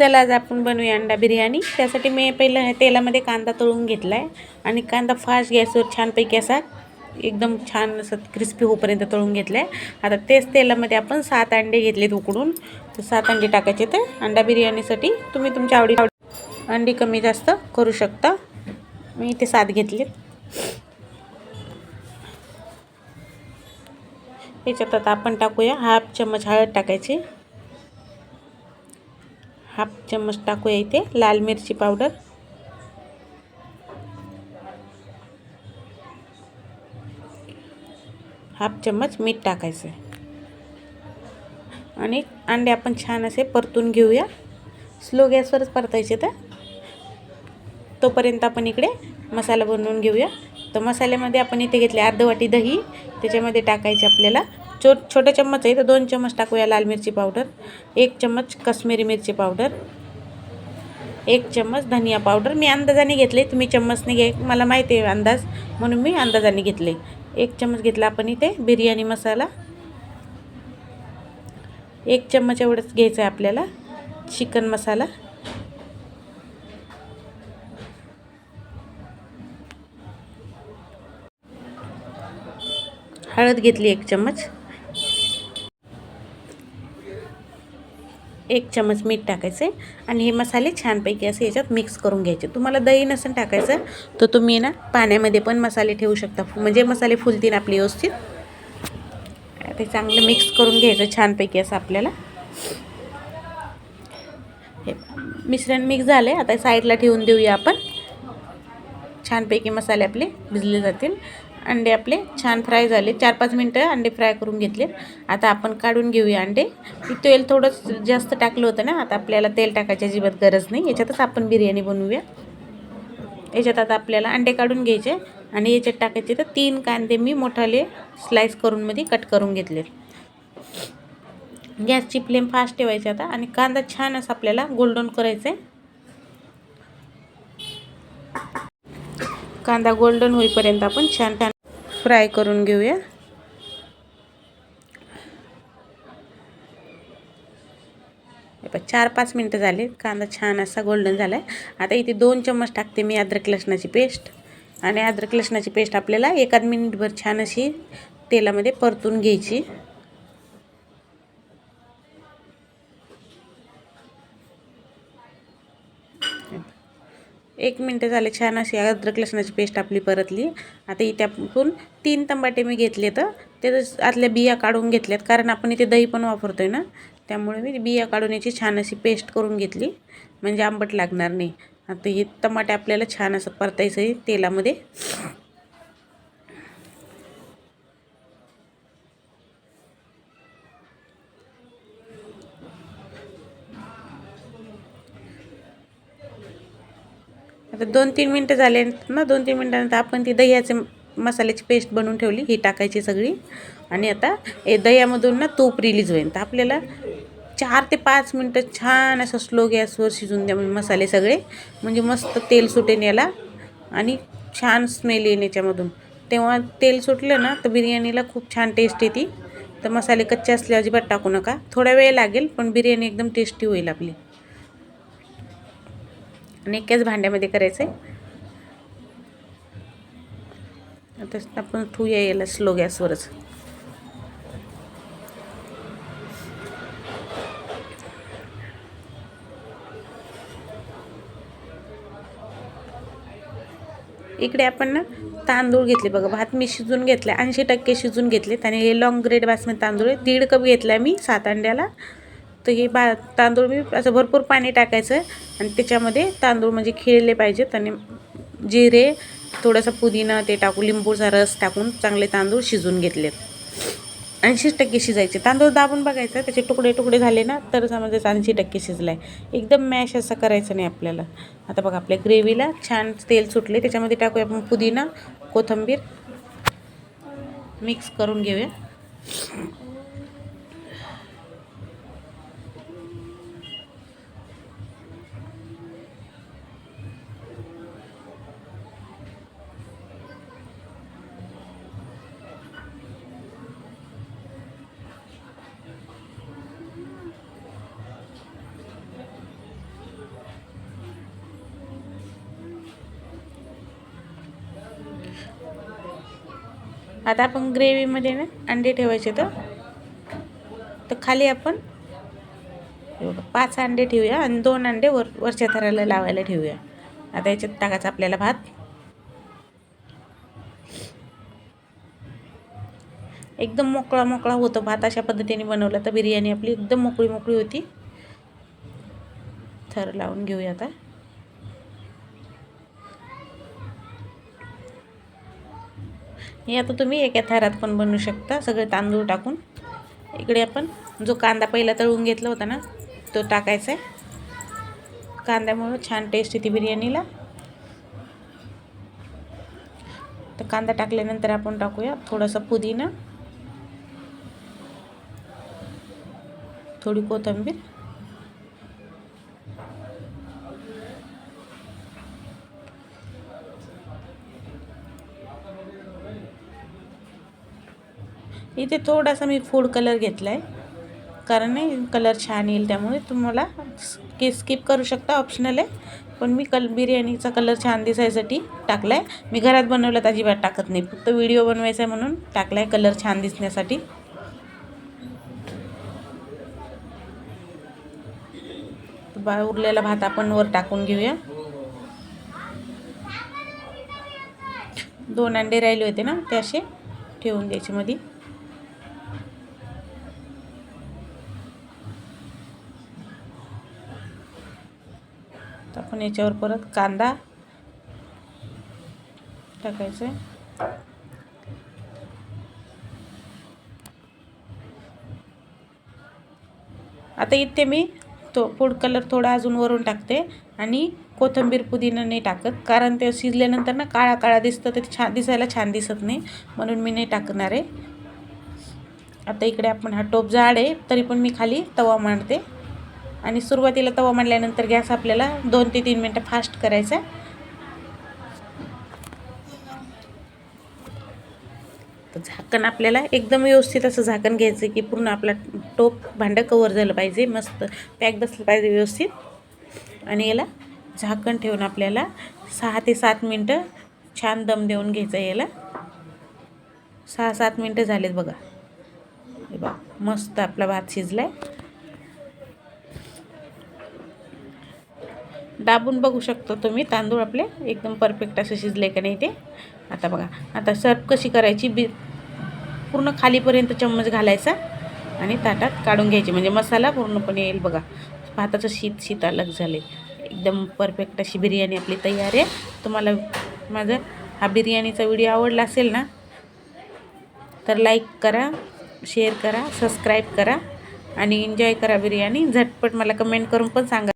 चला आज आपण बनवूया अंडा बिर्याणी. त्यासाठी मी पहिलं तेलामध्ये कांदा तळून घेतला आहे आणि कांदा फास्ट गॅसवर छानपैकी असा एकदम छान असं क्रिस्पी होईपर्यंत तळून घेतला आहे आता तेच तेलामध्ये आपण सात अंडे घेतलेत उकडून. तर सात अंडे टाकायचे ते अंडा बिर्याणीसाठी. तुम्ही तुमच्या आवडी अंडी कमी जास्त करू शकता. मी इथे सात घेतलेत. याच्यात आता आपण टाकूया हाफ चम्मच हळद टाकायची. हाफ चम्मच टाकूया इथे लाल मिरची पावडर. हाफ चम्मच मीठ टाकायचं आणि अंडे आपण छान असे परतून घेऊया. स्लो गॅसवरच परतायचे तर. तोपर्यंत आपण इकडे मसाला बनवून घेऊया. तर मसाल्यामध्ये आपण इथे घेतले अर्ध वाटी दही त्याच्यामध्ये टाकायचे आपल्याला छो छोटे चम्मच आहे तर दोन चम्मच टाकूया लाल मिरची पावडर एक चम्मच कश्मीरी मिरची पावडर एक चम्मच धनिया पावडर. मी अंदाजाने घेतले तुम्ही चम्मचने घे मला माहिती आहे अंदाज म्हणून मी अंदाजाने घेतले. एक चम्मच घेतला आपण इथे बिर्याणी मसाला. एक चम्मच एवढंच घ्यायचं आहे आपल्याला चिकन मसाला. हळद घेतली एक चम्मच. एक चमच मीठ टाकायचे आणि हे मसाले छानपैकी असे याच्यात मिक्स करून घ्यायचे. तुम्हाला दही नसेल टाकायचं तर तुम्ही ना पाण्यामध्ये पण मसाले ठेवू शकता. म्हणजे मसाले फुलतील आपले व्यवस्थित. ते चांगलं मिक्स करून घ्यायचं छानपैकी असं आपल्याला. हे मिश्रण मिक्स झालं आहे आता साईडला ठेवून देऊया आपण. छानपैकी मसाले आपले भिजले जातील. अंडे आपले छान फ्राय झाले. चार पाच मिनटं अंडे फ्राय करून घेतले. आता आपण काढून घेऊया अंडे. तेल थोडंच जास्त टाकलं होतं ना आता आपल्याला तेल टाकायची अजिबात गरज नाही. याच्यातच आपण बिर्याणी बनवूया. याच्यात आता आपल्याला अंडे काढून घ्यायचे आणि याच्यात टाकायचे तर तीन कांदे मी मोठाले स्लाईस करून मध्ये कट करून घेतले गॅसची फ्लेम फास्ट ठेवायची आता आणि कांदा छान असं आपल्याला गोल्डन करायचं आहे कांदा गोल्डन होईपर्यंत आपण छान छान फ्राय करून घेऊया. चार पाच मिनटं झाले. कांदा छान असा गोल्डन झाला आहे आता इथे दोन चम्मच टाकते मी अद्रक लसणाची पेस्ट. आणि अद्रक लसणाची पेस्ट आपल्याला एकाद मिनिटभर छान अशी तेलामध्ये परतून घ्यायची. एक मिनटं झाले छान अशी अद्रक लसणाची पेस्ट आपली परतली. आता इथे आपण तीन तंबाटे मी घेतले तर ते आतल्या बिया काढून घेतल्यात कारण आपण इथे दही पण वापरतो आहे ना. त्यामुळे मी बिया काढून याची छान अशी पेस्ट करून घेतली. म्हणजे आंबट लागणार नाही. आता हे टमाटे आपल्याला छान असं परतायचं आहे तेलामध्ये. तर दोन तीन मिनटं झाले ना दोन तीन मिनटानंतर आपण ती दह्याचे मसाल्याची पेस्ट बनवून ठेवली ही टाकायची सगळी. आणि आता हे दह्यामधून ना तूप रिलीज होईल. तर आपल्याला चार ते पाच मिनटं छान असं स्लो गॅसवर शिजून द्या म्हणजे मसाले सगळे. म्हणजे मस्त तेल सुटेन याला आणि छान स्मेल येईल याच्यामधून. तेव्हा तेल सुटलं ना तर बिर्याणीला खूप छान टेस्ट येते. तर मसाले कच्चे असले अजिबात टाकू नका. थोडा वेळ लागेल पण बिर्याणी एकदम टेस्टी होईल आपली. आणि एकाच भांड्यामध्ये करायचं आहे आता आपण ठेवूया याला स्लो गॅसवरच इकडे आपण ना तांदूळ घेतले बघा भात मी शिजून घेतला ऐंशी टक्के शिजून घेतले त्याने हे लॉंग ग्रेड बासमती तांदूळ आहे. दीड कप घेतला मी सात अंड्याला. तर हे बा तांदूळ मी असं भरपूर पाणी टाकायचं आणि त्याच्यामध्ये तांदूळ म्हणजे खिळले पाहिजेत आणि जिरे थोडासा पुदिना ते टाकू लिंबूचा रस टाकून चांगले तांदूळ शिजून घेतलेत. ऐंशी टक्के शिजायचे. तांदूळ दाबून बघायचा त्याचे तुकडे तुकडे झाले ना तर समजायचं ऐंशी टक्के शिजला आहे एकदम मॅश असं करायचं नाही आपल्याला. आता बघा आपल्या ग्रेव्हीला छान तेल सुटले त्याच्यामध्ये टाकूया आपण पुदिना कोथिंबीर. मिक्स करून घेऊया. आता आपण ग्रेव्हीमध्ये ना अंडे ठेवायचे तर? तर खाली आपण पाच अंडे ठेवूया आणि दोन अंडे वर वरच्या थराला लावायला ठेवूया. आता याच्यात टाकायचा आपल्याला भात. एकदम मोकळा मोकळा होतो भात. अशा पद्धतीने बनवला तर बिर्याणी आपली एकदम मोकळी मोकळी होती. थर लावून घेऊया आता. हे आता तुम्ही एका थरात पण बनवू शकता. सगळे तांदूळ टाकून. इकडे आपण जो कांदा पहिला तळून घेतला होता ना तो टाकायचा आहे. कांद्यामुळं छान टेस्ट येते बिर्याणीला. तर कांदा टाकल्यानंतर आपण टाकूया थोडासा पुदिना. थोडी कोथिंबीर. इथे थोडासा मी फूड कलर घेतला आहे कारण नाही कलर छान येईल त्यामुळे तुम्हाला स्कि स्किप करू शकता ऑप्शनल आहे. पण मी कल बिर्याणीचा कलर छान दिसायसाठी टाकला आहे मी घरात बनवलं तर अजिबात टाकत नाही. फक्त व्हिडिओ बनवायचा आहे म्हणून टाकला आहे कलर छान दिसण्यासाठी. बा उरलेला भात आपण वर टाकून घेऊया. दोन अंडे राहिले होते ना ते असे ठेवून द्यायचे मध्ये तर आपण याच्यावर परत कांदा टाकायचं. आहे आता इथे मी तो फूड कलर थोडा अजून वरून टाकते आणि कोथिंबीर पुदिना नाही टाकत कारण ते शिजल्यानंतर ना काळा काळा दिसतं ते छान दिसायला छान दिसत नाही म्हणून मी नाही टाकणार आहे. आता इकडे आपण हा टोप जाड आहे तरी पण मी खाली तवा मांडते. आणि सुरुवातीला तवा मांडल्यानंतर गॅस आपल्याला दोन ते तीन मिनटं फास्ट करायचा तर झाकण आपल्याला एकदम व्यवस्थित असं झाकण घ्यायचं की पूर्ण आपला टोप भांडं कवर झालं पाहिजे मस्त पॅक बसलं पाहिजे व्यवस्थित. आणि याला झाकण ठेवून आपल्याला सहा ते सात मिनटं छान दम देऊन घ्यायचं याला. सहा सात मिनटं झालेत बघा. हे बघा मस्त आपला भात शिजला आहे दाबून बघू शकतो तुम्ही. तांदूळ आपले एकदम परफेक्ट असं शिजले का नाही ते. आता बघा. आता सर्व कशी करायची? बी पूर्ण खालीपर्यंत चम्मच घालायचा आणि ताटात काढून घ्यायची. म्हणजे मसाला पूर्णपणे येईल बघा. भाताचं शीत शीत अलग झाले. एकदम परफेक्ट अशी बिर्याणी आपली तयार आहे. तुम्हाला माझा हा बिर्याणीचा व्हिडिओ आवडला असेल ना तर लाईक करा शेअर करा सबस्क्राईब करा आणि एन्जॉय करा बिर्याणी. झटपट मला कमेंट करून पण सांगा.